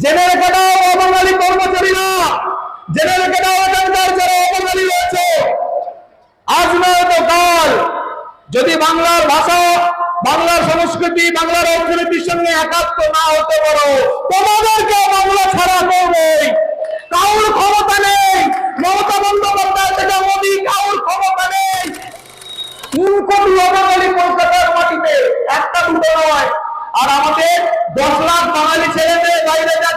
জেনে রেখে দাও অবাঙালি কর্মচারীরা। জেনে রেখে দাও, এখানকার যারা অবাঙালি রয়েছে। আজ নয় তো কাল যদি বাংলার ভাষা, বাংলার সংস্কৃতি, বাংলার অর্থনীতির সঙ্গে একাত্ম না হতে পারো, তোমাদেরকে বাংলা ছাড়া করবেই কাউর ক্ষমতা নেই। মমতা বন্দ্যোপাধ্যায় থেকে মোদী, কাউর ক্ষমতা নেই। তিন কোটি অবাঙালি কলকাতার মাটিতে, একটা দুটো নয়। আর আমাদের দশ লাখ বাঙালি ছেলে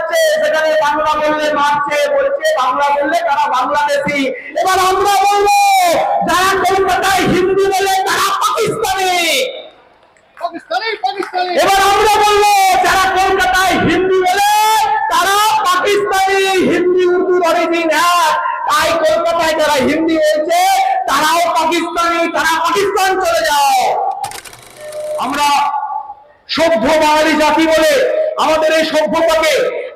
যাচ্ছে সেখানে বাংলা বললে মারছে বলছে বাংলা বললে তারা বাংলাদেশি। এবার আমরা বলব যারা কলকাতায় হিন্দি বলে তারা পাকিস্তানি। এবার আমরা বলব যারা কলকাতায় হিন্দি বলে তারা পাকিস্তানি হিন্দি উর্দু অরিজিন এক। তাই কলকাতায় যারা হিন্দি বলছে তারাও পাকিস্তানি তারা পাকিস্তান চলে যাও। আমরা সভ্য বাঙালি জাতি বলে আমাদের এই সভ্যতাকে,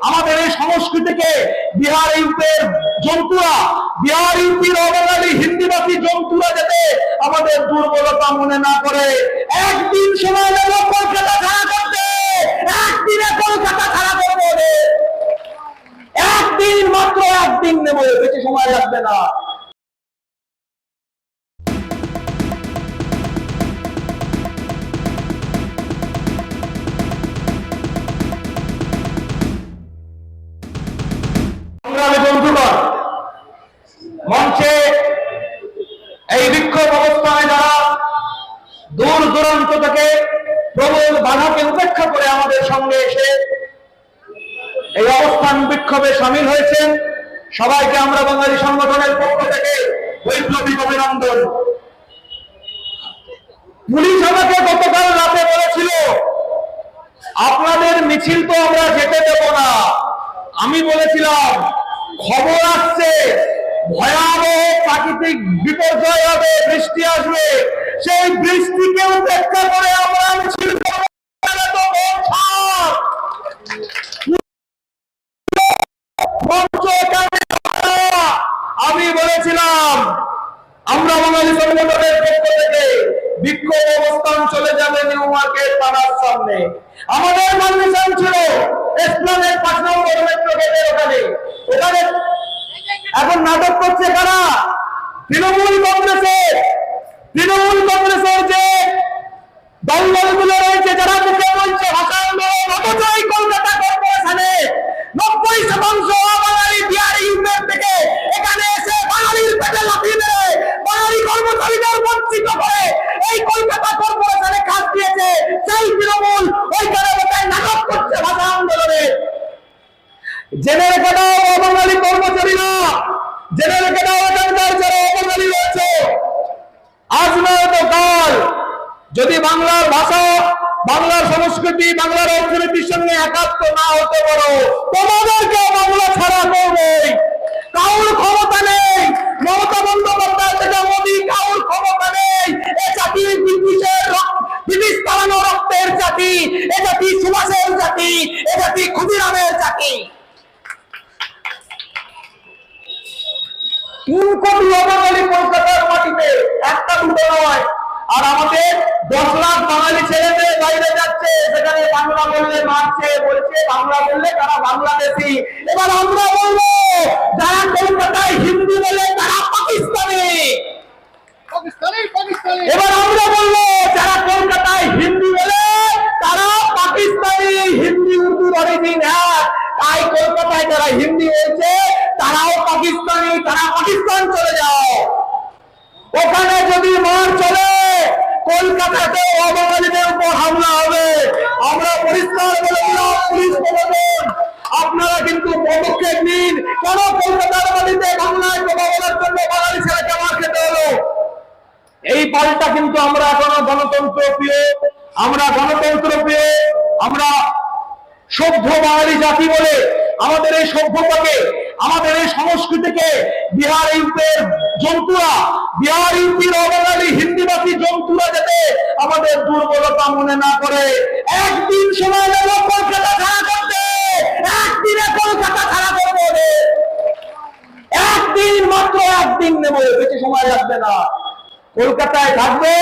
আমাদের এই সংস্কৃতিকে বিহার ইউপের জন্তুরা, বিহার ইউপির অবাঙালি হিন্দিবাসী জন্তুরা যাতে আমাদের দুর্বলতা মনে না করে। একদিন সময় নেব কলকাতা ছাড়া করতে। একদিনে কলকাতা ছাড়া করব। একদিন মাত্র একদিন নেব, বেশি সময় লাগবে না। মঞ্চে এই বিক্ষোভ অবস্থায় যারা দূর দূরান্ত থেকে প্রবল বাধাকে উপেক্ষা করে আমাদের সঙ্গে এসে এই অবস্থান বিক্ষোভে সামিল হয়েছেন সবাইকে আমরা বাঙালি সংগঠনের পক্ষ থেকে বৈপ্লবিক অভিনন্দন। পুলিশ আমাকে গতকাল রাতে বলেছিল, আপনাদের মিছিল তো আমরা যেতে দেব না। আমি বলেছিলাম, খবর আসছে। ভয়াবহ প্রাকৃতিক বিপর্যয় হবে, বৃষ্টি আসবে। সেই বৃষ্টিকে উপেক্ষা করে আমরা মিছিল। আমি বলেছিলাম, আমরা বাঙালি সংগঠনের পক্ষ থেকে বিক্ষোভ অবস্থান চলে যাবে নিউ মার্কেট থানার সামনে। আমাদের কন্ডিশন ছিল এসপ্লানের পাঁচ নম্বর মেট্রো গেটের ওখানে। ওখানে এখন নাটক করছে কারা? তৃণমূল কংগ্রেসের তৃণমূল কংগ্রেসের যে দলগুলো রয়েছে, যারা মুখে বলছে কলকাতা কর্পোরেশনে বাঙালি থেকে এখানে এসে বাঙালি এই কলকাতা কর্পোরেশনে কাজ দিয়েছে, সেই ওইখানে বসে নাটক করছে ভাষা আন্দোলনে জেনে রেখে দাও অবাঙালি কর্মচারীরা জেনে রেখে দাও এখানকার যারা অবাঙালি রয়েছে আজ নয় তো কাল যদি বাংলার ভাষা বাংলার সংস্কৃতি বাংলার অর্থনীতির সঙ্গে একাত্ম না হতে পারো। তোমাদেরকে বাংলা ছাড়া করবেই কাউর ক্ষমতা নেই। মমতা বন্দ্যোপাধ্যায় থেকে মোদী, কাউর ক্ষমতা নেই। এ জাতি ব্রিটিশের ব্রিটিশ তাড়ানো রক্তের জাতি। এ জাতি সুভাষের জাতি। এ জাতি ক্ষুদিরামের জাতি। তিন কোটি অবাঙালি কলকাতার মাটিতে, একটা দুটো নয়। আর আমাদের দশ লাখ বাঙালি ছেলে মেয়ে বাইরে যাচ্ছে সেখানে বাংলা বললে মারছে বলছে বাংলা বললে তারা বাংলাদেশি। এবার আমরা বলব যারা কলকাতায় হিন্দি বলে তারা পাকিস্তানি। এবার আমরা বলব যারা কলকাতায় হিন্দি বলে তারা পাকিস্তানি। হিন্দি উর্দু অরিজিন এক তাই কলকাতায় যারা হিন্দি বলছে তারাও পাকিস্তানি তারা পাকিস্তান চলে যাও। ওখানে যদি মার চলে কলকাতাতে অবাঙালিদের উপর হামলা হবে। আমরা পরিষ্কার বলে পুলিশ প্রশাসন, আপনারা কিন্তু পদক্ষেপ নিন। কেন কলকাতার মাটিতে বাংলায় কথা বলার জন্য বাঙালি ছেলেকে মার খেতে হলো? এই পাল্টা কিন্তু আমরা এখনও গণতন্ত্র প্রিয়। আমরা গণতন্ত্র প্রিয়। আমরা সভ্য বাঙালি জাতি বলে আমাদের এই সভ্যতাকে, আমাদের এই সংস্কৃতিকে বিহার ইউপের জন্তুরা জন্তুরা যাতে আমাদের দুর্বলতা মনে না করে, একদিন সময় কলকাতা একদিনে কলকাতা। একদিন মাত্র একদিন বেশি সময় লাগবে না কলকাতায় থাকবে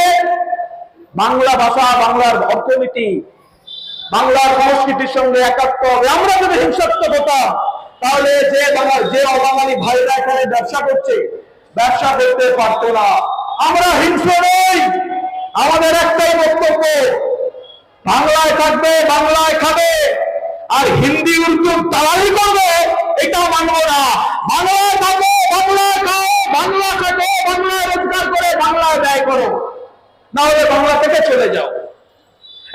বাংলা ভাষা, বাংলার অর্থনীতি, বাংলার সংস্কৃতির সঙ্গে একাত্ম হবে আমরা যদি হিংসাত্মক হতাম তাহলে যে বাঙাল যে অবাঙালি ভাইরা এখানে ব্যবসা করছে ব্যবসা করতে পারতো না। আমরা হিংস্র নই। আমাদের একটাই বক্তব্য, বাংলায় থাকবে, বাংলায় খাবে। আর হিন্দি, উর্দু দালালি করবে, এটা মানবো না। বাংলায় থাকো, বাংলায় খাও, বাংলা খাটো, বাংলায় রোজগার করে, বাংলায় ব্যয় করো। না হলে বাংলা থেকে চলে যাও।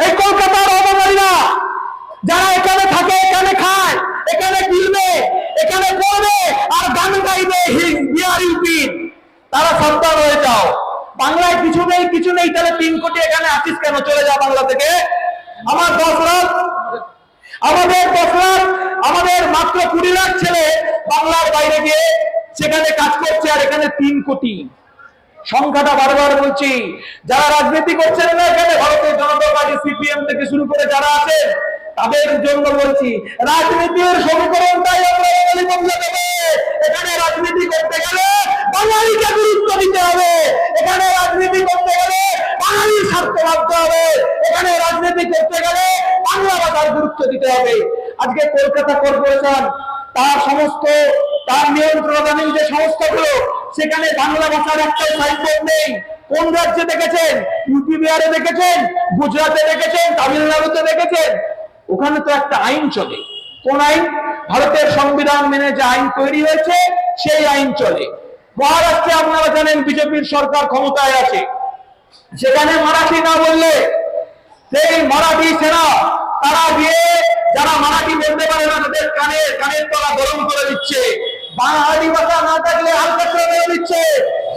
এই কলকাতার অবাঙালিরা যারা এখানে এখানে কিনবে এখানে পড়বে, আর গান গাইবে তারা সন্তান হয়ে যাও। বাংলায় কিছু নেই কিছু নেই, তাহলে তিন কোটি এখানে আসিস কেন? চলে যা বাংলা থেকে। আমার দশ লাখ, আমাদের দশ লাখ, আমাদের মাত্র কুড়ি লাখ ছেলে বাংলার বাইরে গিয়ে সেখানে কাজ করছে, আর এখানে তিন কোটি। সংখ্যাটা বারবার বলছি, যারা রাজনীতি করছেন না, এখানে ভারতীয় জনতা পার্টি, সিপিএম থেকে শুরু করে যারা আছেন তাদের জন্য বলছি, রাজনীতির সমীকরণটাই আমরা বাঙালি বন্ধে দেবে। এখানে রাজনীতি করতে গেলে বাঙালিকে গুরুত্ব দিতে হবে। এখানে রাজনীতি করতে গেলে বাঙালির স্বার্থ ভাবতে হবে। এখানে রাজনীতি করতে গেলে বাংলা ভাষার গুরুত্ব দিতে হবে। আজকে কলকাতা কর্পোরেশন তার সমস্ত, তার নিয়ন্ত্রণাধীন যে সংস্থাগুলো, সেখানে বাংলা ভাষার একটা সাইনবোর্ড নেই। কোন রাজ্যে দেখেছেন? ইউপি বিহারে দেখেছেন? গুজরাটে দেখেছেন? তামিলনাড়ুতে দেখেছেন? ওখানে তো একটা আইন চলে। কোন আইন? ভারতের সংবিধান মেনে যে আইন তৈরি হয়েছে, সেই আইন চলে। মহারাষ্ট্রে আপনারা জানেন বিজেপির সরকার ক্ষমতায় আছে। সেখানে মারাঠি না বললে সেই মারাঠি সেনা, তারা গিয়ে যারা মারাঠি বলতে পারে না, তাদের কানে কানের তলা গরম করে দিচ্ছে। বাঙালি ভাষা না থাকলে হালকা করে দিচ্ছে।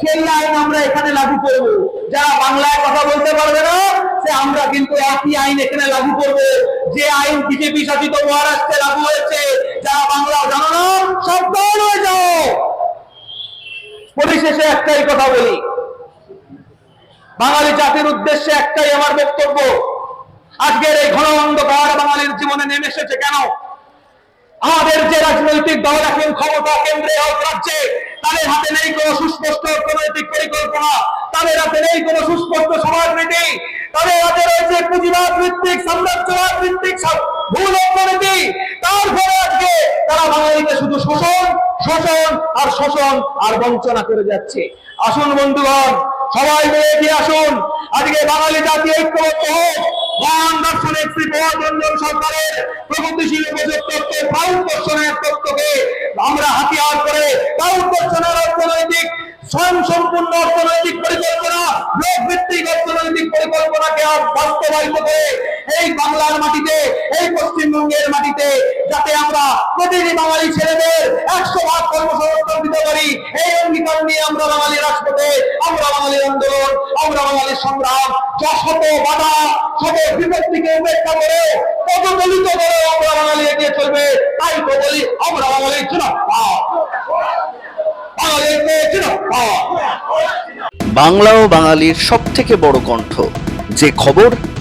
সেই আইন আমরা এখানে লাগু করব। যারা বাংলায় কথা বলতে পারবে না, সে আমরা কিন্তু একই আইন এখানে লাগু করব। যে আইন বিজেপি শাসিত মহারাষ্ট্রে লাগু হয়েছে যারা বাংলা জানো না, সব দল হয়ে যাও। পরিশেষে একটাই কথা বলি। বাঙালি জাতির উদ্দেশ্যে একটাই আমার বক্তব্য। আজকের এই ঘন অন্ধকার বাঙালির জীবনে নেমে এসেছে কেন? আমাদের যে রাজনৈতিক দল এখন ক্ষমতা কেন্দ্রে হোক রাজ্যে, তাদের হাতে নেই কোনো সুস্পষ্ট অর্থনৈতিক পরিকল্পনা, তাদের হাতে নেই কোনো সুস্পষ্ট সমাজনীতি তাদের হাতে রয়েছে পুঁজিবাদ ভিত্তিক, সাম্রাজ্যবাদ ভিত্তিক ভুল অর্থনীতি। তার ফলে আজকে তারা বাঙালিকে শুধু শোষণ শোষণ আর শোষণ আর বঞ্চনা করে যাচ্ছে। আসুন বন্ধুগণ, সবাই মিলে এগিয়ে আসুন। আজকে বাঙালি জাতি ঐক্যবদ্ধ হোক সরকারের প্রগতিশীল উপযুক্ত ভারত দর্শনের তত্ত্বকে আমরা হাতিয়ার করে ভারত দর্শনের অর্থনৈতিক স্বয়ং অর্থনৈতিক পরিকল্পনা লোক অর্থনৈতিক পরিকল্পনাকে বাস্তবায়িত করে এই বাংলার মাটিতে, এই পশ্চিমবঙ্গের মাটিতে, যাতে আমরা প্রতিটি বাঙালি ছেলেদের একশো ভাগ কর্মসংস্থান দিতে পারি, এই অঙ্গীকার নিয়ে আমরা বাঙালি রাজপথে, আমরা বাঙালির আন্দোলন, আমরা বাঙালির সংগ্রাম, যা শত বাধা, শত বিপত্তিকে উপেক্ষা করে কত করে আমরা বাঙালি এগিয়ে চলবে, তাই বলি আমরা বাঙালি ছিল বাঙালি বাংলা ও বাঙালির সব থেকে বড় কণ্ঠ, যে খবর